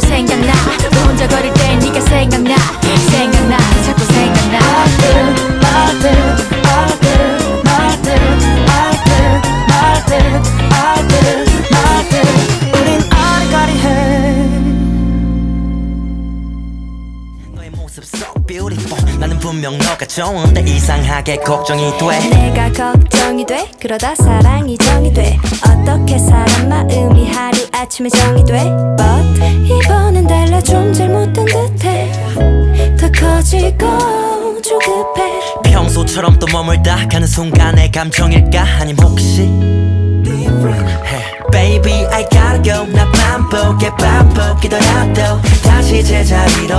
생각나. 너 혼자 걸을 때 네가 생각나. 생각나. 자꾸 생각나. 분명 너가 좋은데 이상하게 걱정이 돼. 내가 걱정이 돼? 그러다 사랑이 정이 돼. 어떻게 사람 마음이 하루 아침에 정이 돼? 평소처럼 또 머물다 가는 순간의 감정일까? 아님 혹시? Baby I gotta go 나 반복해 반복이더라도 다시 제자리로